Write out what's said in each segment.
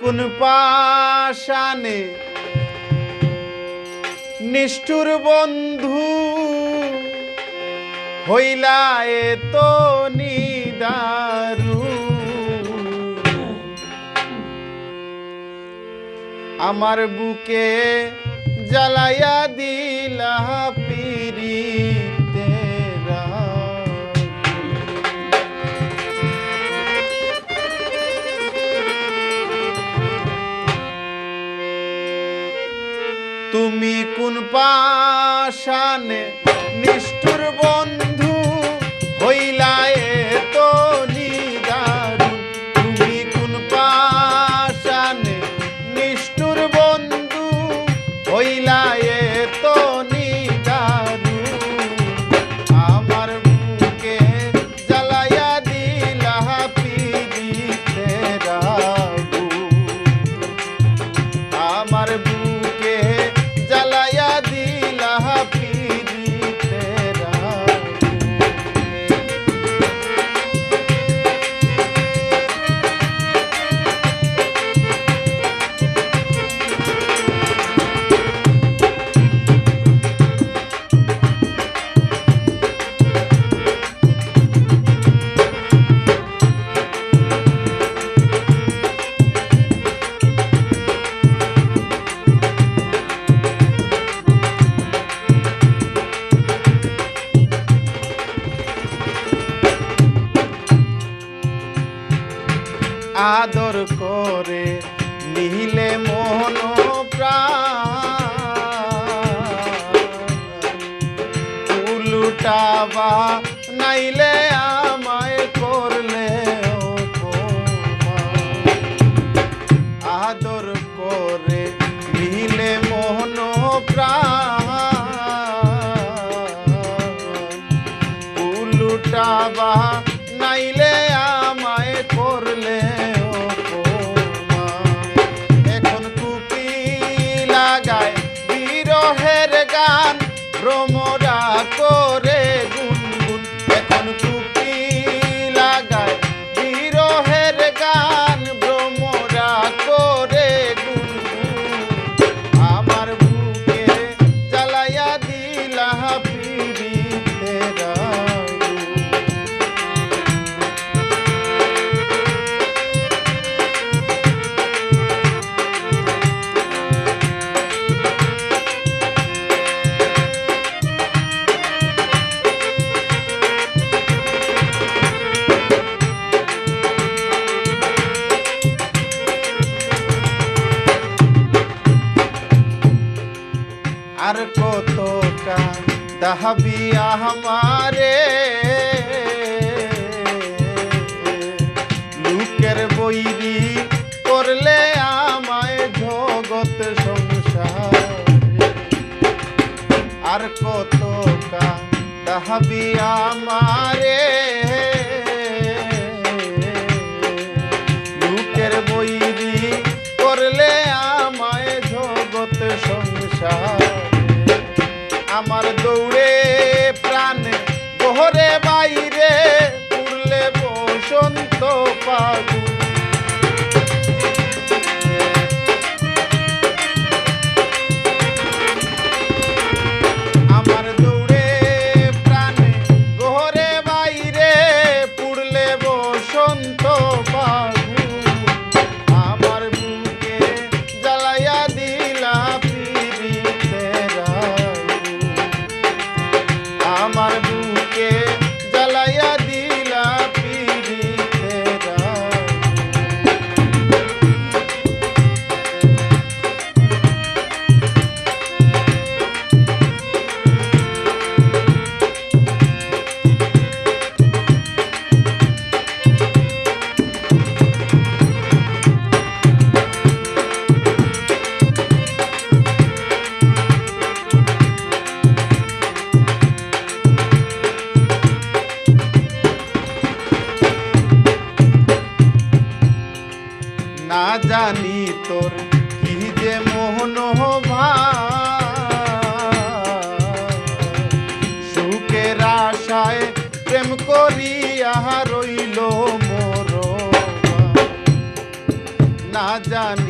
কোন পাশানে নিষ্ঠুর বন্ধু হইলা এ তো নিদারু। আমার বুকে জ্বালাইয়া দিলা তুমি কোন পাশানে নিষ্ঠুর বন্ধু আদর নিহিলে মন প্রাণ। উলুটাবা আর কত দাহাবি আমারে? লুকের বৈরি করলে আমায় জগত সংসার। আর কত দাহাবি আমারে? না জানি তোর কি যে মোহন সুখের আশায় প্রেম করিয়া রইল মোর না জানি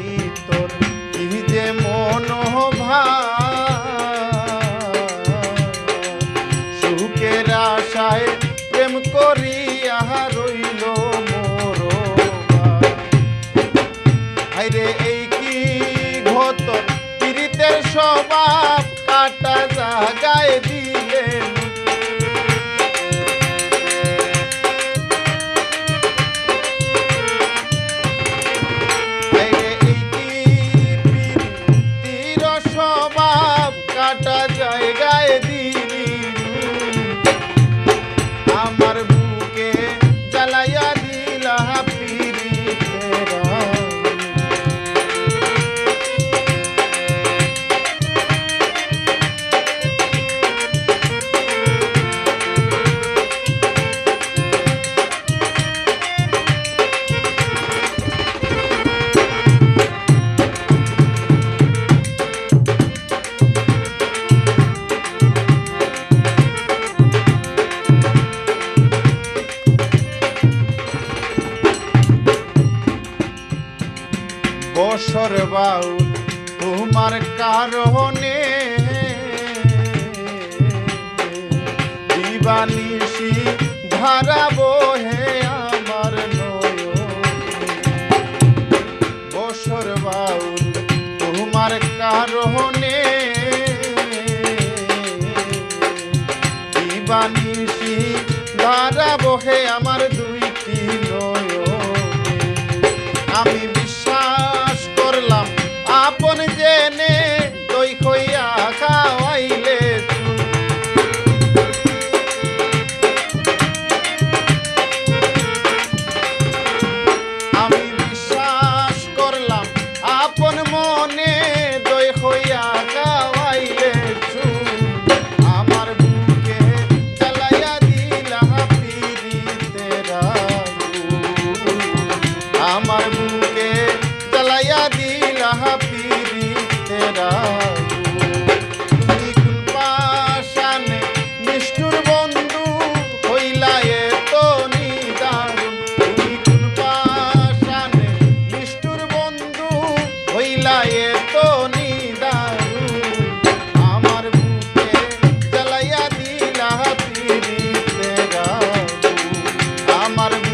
অবসর বাউ তোমার কারণে। দিবানিসি ধারা বহে আমার বসর বাউ তোমার কারণে। দিবানিসি ধারা বহে আমার amargo.